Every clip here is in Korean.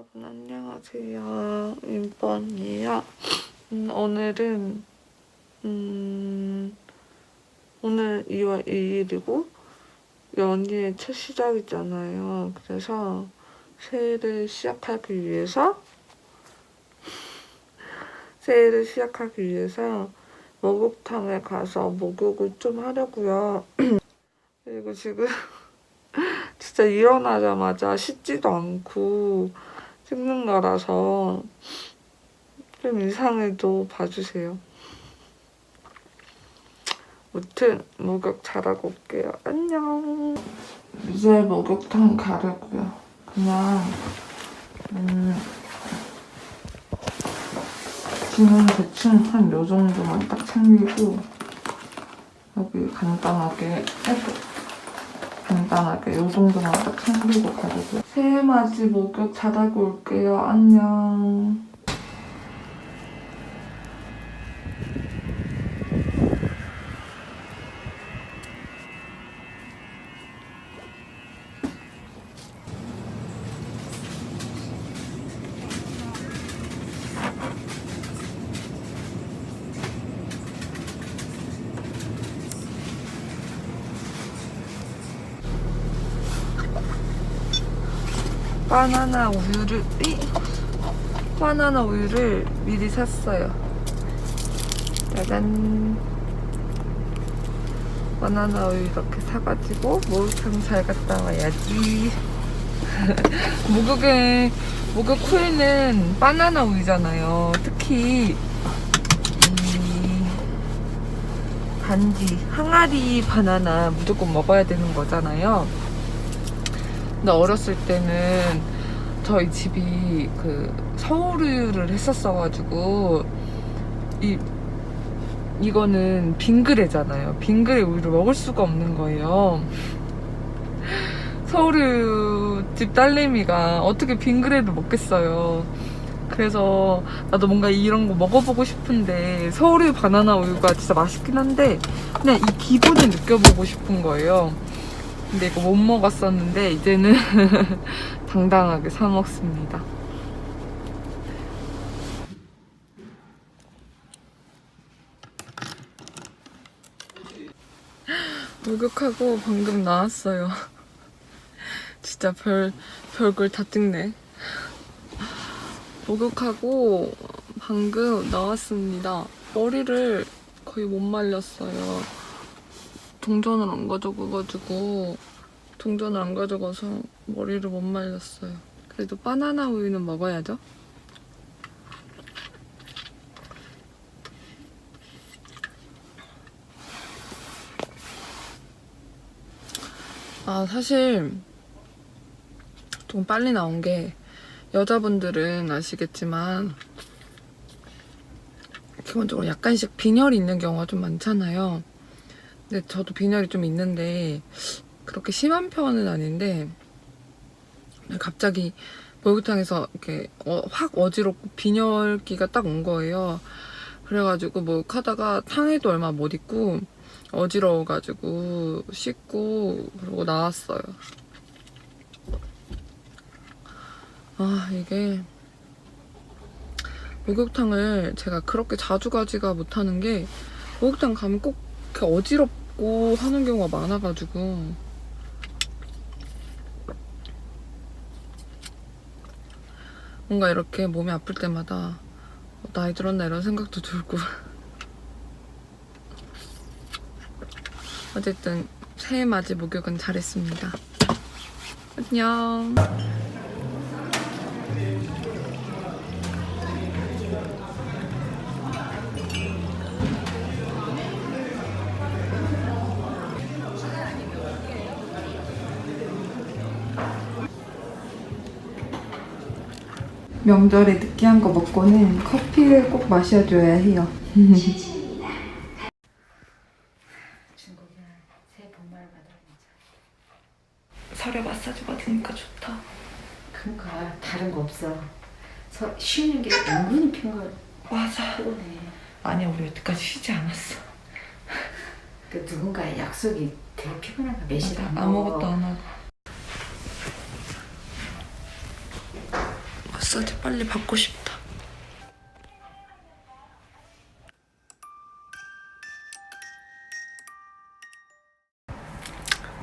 여러분 안녕하세요. 임번이에요. 음, 오늘은 음, 오늘 2월 2일이고 연희의 첫 시작이잖아요. 그래서 새해를 시작하기 위해서 새해를 시작하기 위해서 목욕탕에 가서 목욕을 좀 하려고요. 그리고 지금 진짜 일어나자마자 씻지도 않고 찍는 거라서 좀 이상해도 봐주세요. 무튼 목욕 잘하고 올게요. 안녕. 이제 목욕탕 가려고요. 그냥 음, 지금 대충 한 요 정도만 딱 챙기고 여기 간단하게 아이고. 간단하게 요 정도만 딱 챙기고 가려고요. 새해 맞이 목욕 잘하고 올게요. 안녕. 바나나 우유를 이 바나나 우유를 미리 샀어요. 짜잔. 바나나 우유 이렇게 사가지고 목욕탕 잘 갔다 와야지. 목욕에 목욕 후에는 바나나 우유잖아요. 특히 이 단지 항아리 바나나 무조건 먹어야 되는 거잖아요. 근데 어렸을 때는 저희 집이 그 서울을 했었어가지고 이 이거는 빙그레잖아요. 빙그레 우유를 먹을 수가 없는 거예요. 서울우 집 딸내미가 어떻게 빙그레를 먹겠어요. 그래서 나도 뭔가 이런 거 먹어보고 싶은데 서울우 바나나 우유가 진짜 맛있긴 한데 그냥 이 기분을 느껴보고 싶은 거예요. 근데 이거 못 먹었었는데 이제는 당당하게 사 먹습니다. 목욕하고 방금 나왔어요. 진짜 별, 별걸 다 찍네. 목욕하고 방금 나왔습니다. 머리를 거의 못 말렸어요. 동전을 안 가져가가지고 동전을 안 가져가서 머리를 못 말렸어요. 그래도 바나나 우유는 먹어야죠. 아 사실 좀 빨리 나온 게 여자분들은 아시겠지만 기본적으로 약간씩 빈혈이 있는 경우가 좀 많잖아요. 근데 저도 빈혈이 좀 있는데 그렇게 심한 편은 아닌데 갑자기 목욕탕에서 이렇게 어, 확 어지럽고 빈혈기가 딱 온 거예요. 그래가지고 목욕하다가 탕에도 얼마 못 있고 어지러워가지고 씻고 그러고 나왔어요. 아 이게 목욕탕을 제가 그렇게 자주 가지가 못하는 게 목욕탕 가면 꼭 이렇게 어지럽 고 하는 경우가 많아가지고 뭔가 이렇게 몸이 아플 때마다 어, 나이 들었나 이런 생각도 들고 어쨌든 새해 맞이 목욕은 잘했습니다. 안녕. 명절에 느끼한 거 먹고는 커피를 꼭 마셔줘야 해요. 새해 복. 설에 마사지 받으니까 좋다. 그러니까 다른 거 없어. 서, 쉬는 게 은근히. 피곤해. 아니야, 우리 여태까지 쉬지 않았어. 그 누군가의 약속이 되게 피곤한 거 매실 아무것도. 안 하고. 마사지 빨리 받고 싶다.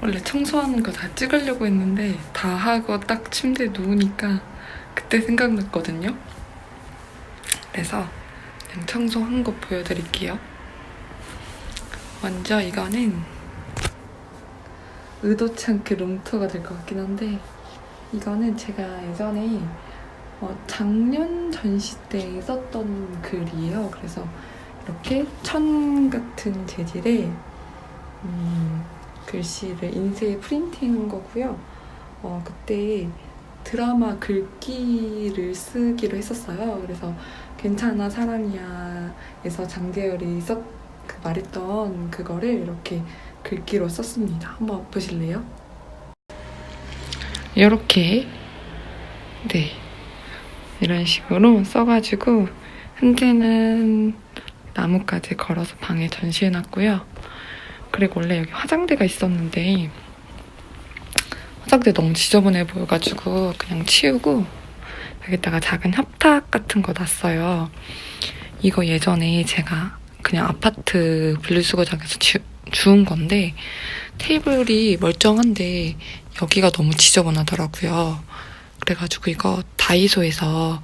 원래 청소하는 거 다 찍으려고 했는데 다 하고 딱 침대에 누우니까 그때 생각났거든요. 그래서 그냥 청소한 거 보여드릴게요. 먼저 이거는 의도치 않게 룸투어가 될 것 같긴 한데 이거는 제가 예전에 어, 작년 전시 때 썼던 글이에요. 그래서 이렇게 천 같은 재질의 음, 글씨를 인쇄 프린팅한 거고요. 어, 그때 드라마 글귀를 쓰기로 했었어요. 그래서 괜찮아 사랑이야에서 장재열이 썼, 그 말했던 그거를 이렇게 글귀로 썼습니다. 한번 보실래요? 이렇게 네 이런 식으로 써가지고 현재는 나뭇가지 걸어서 방에 전시해놨고요. 그리고 원래 여기 화장대가 있었는데 화장대 너무 지저분해 보여가지고 그냥 치우고 여기다가 작은 협탁 같은 거 놨어요. 이거 예전에 제가 그냥 아파트 분리수거장에서 주, 주운 건데 테이블이 멀쩡한데 여기가 너무 지저분하더라고요. 그래가지고 이거 다이소에서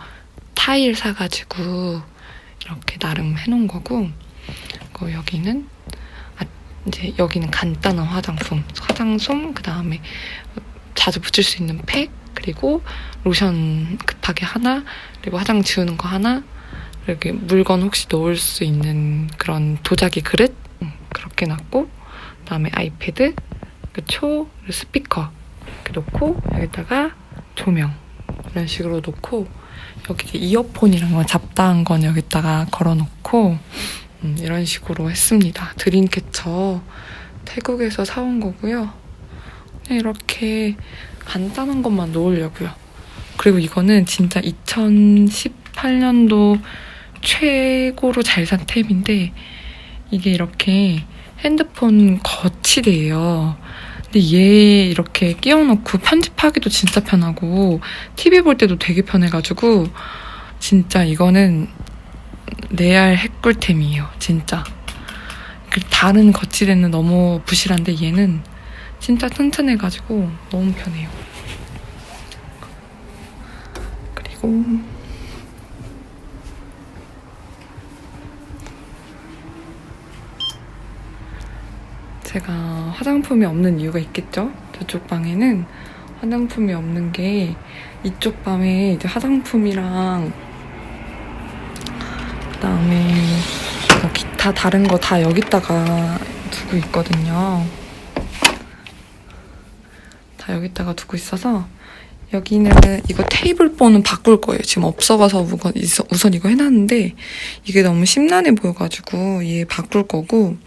타일 사가지고 이렇게 나름 해놓은 거고 그리고 여기는 아, 이제 여기는 간단한 화장품, 화장솜 그 다음에 자주 붙일 수 있는 팩 그리고 로션 급하게 하나 그리고 화장 지우는 거 하나 이렇게 물건 혹시 넣을 수 있는 그런 도자기 그릇? 음, 그렇게 놨고 그다음에 아이패드 그 초, 스피커 이렇게 놓고 여기다가 조명 이런 식으로 놓고 여기 이어폰이랑 거 잡다한 건 여기다가 걸어놓고 음, 이런 식으로 했습니다. 드림캐쳐 태국에서 사온 거고요. 그냥 이렇게 간단한 것만 놓으려고요. 그리고 이거는 진짜 2018년도 최고로 잘산 탭인데 이게 이렇게 핸드폰 거치대예요. 근데 얘 이렇게 끼워놓고 편집하기도 진짜 편하고 TV 볼 때도 되게 편해가지고 진짜 이거는 레알 핵꿀템이에요. 진짜. 그 다른 거치대는 너무 부실한데 얘는 진짜 튼튼해가지고 너무 편해요. 그리고 제가 화장품이 없는 이유가 있겠죠? 저쪽 방에는 화장품이 없는 게 이쪽 방에 이제 화장품이랑 그다음에 뭐 기타 다른 거 다 여기다가 두고 있거든요. 다 여기다가 두고 있어서 여기는 이거 테이블 번은 바꿀 거예요. 지금 없어가서 우선 이거 해놨는데 이게 너무 심란해 보여가지고 얘 바꿀 거고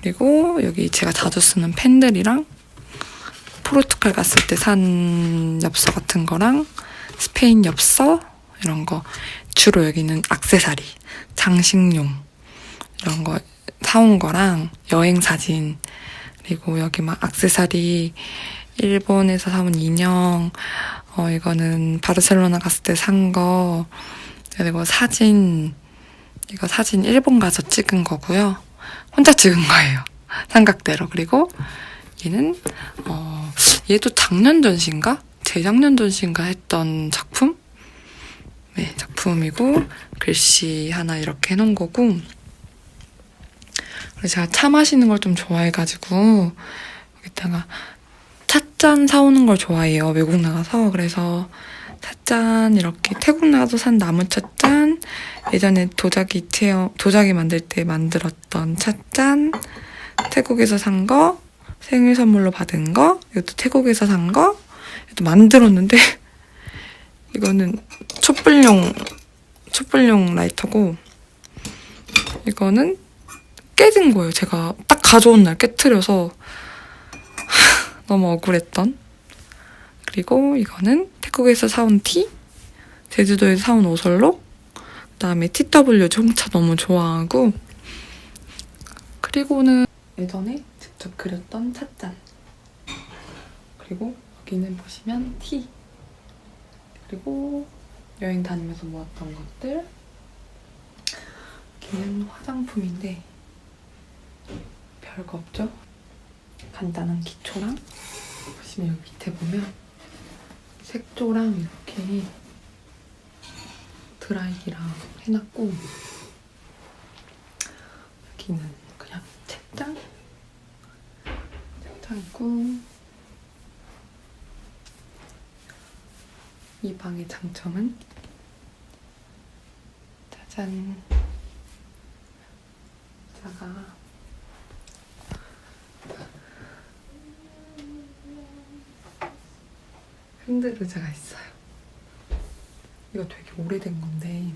그리고 여기 제가 자주 쓰는 펜들이랑 포르투갈 갔을 때 산 엽서 같은 거랑 스페인 엽서 이런 거 주로 여기는 악세사리, 장식용 이런 거 사온 거랑 여행 사진 그리고 여기 막 악세사리 일본에서 사온 인형 어 이거는 바르셀로나 갔을 때 산 거 그리고 사진 이거 사진 일본 가서 찍은 거고요. 혼자 찍은 거예요. 삼각대로. 그리고 얘는 어 얘도 작년 전시인가? 재작년 전시인가 했던 작품? 네, 작품이고 글씨 하나 이렇게 해놓은 거고 그래서 제가 차 마시는 걸 좀 좋아해가지고 여기다가 찻잔 사오는 걸 좋아해요. 외국 나가서. 그래서 찻잔 이렇게 태국 나가서 산 나무 찻잔 예전에 도자기 체험 도자기 만들 때 만들었던 찻잔 태국에서 산 거 생일 선물로 받은 거 이것도 태국에서 산 거 이것도 만들었는데 이거는 촛불용 촛불용 라이터고 이거는 깨진 거예요. 제가 딱 가져온 날 깨트려서 너무 억울했던. 그리고 이거는 태국에서 사온 티, 제주도에서 사온 오설록, 그다음에 TW 홍차 너무 좋아하고, 그리고는 예전에 직접 그렸던 찻잔. 그리고 여기는 보시면 티. 그리고 여행 다니면서 모았던 것들. 여기는 화장품인데 별거 없죠? 간단한 기초랑 보시면 여기 밑에 보면 색조랑 이렇게 드라이기랑 해놨고 여기는 그냥 책장 책장 있고 이 방의 장점은? 짜잔. 자가. 핸들 의자가 있어요. 이거 되게 오래된 건데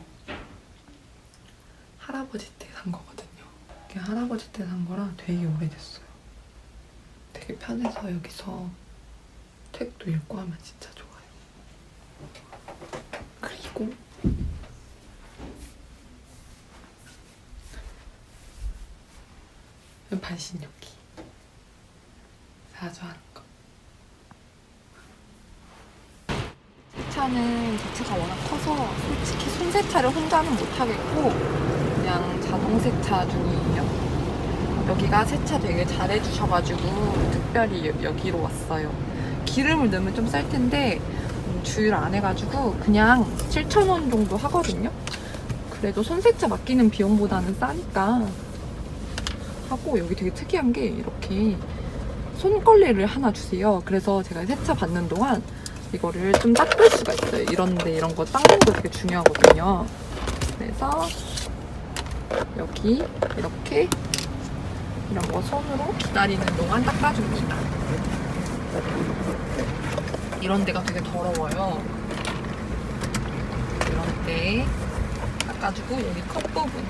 할아버지 때 산 거거든요. 이게 할아버지 때 산 거라 되게 오래됐어요. 되게 편해서 여기서 책도 읽고 하면 진짜 좋아요. 그리고 반신욕기 자주 하는 거. 세차는 자체가 워낙 커서 솔직히 손세차를 혼자는 못하겠고 그냥 자동 세차 중이에요. 여기가 세차 되게 잘해주셔가지고 특별히 여- 여기로 왔어요. 기름을 넣으면 좀 쌀 텐데 음, 주의를 안 해가지고 그냥 7,000원 정도 하거든요. 그래도 손세차 맡기는 비용보다는 싸니까 하고 여기 되게 특이한 게 이렇게 손걸레를 하나 주세요. 그래서 제가 세차 받는 동안 이거를 좀 닦을 수가 있어요. 이런데 이런 거 닦는 거 되게 중요하거든요. 그래서 여기 이렇게 이런 거 손으로 기다리는 동안 닦아줍니다. 이런 데가 되게 더러워요. 이런 데 닦아주고 여기 컵 부분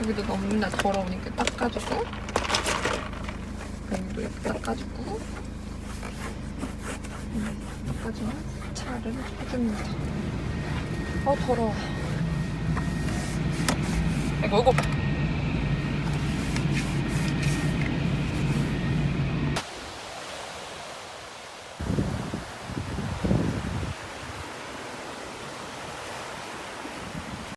여기도 너무나 더러우니까 닦아주고 여기도 이렇게 닦아주고 닦아주면 차를 해줍니다. 어 더러워. 이거 이거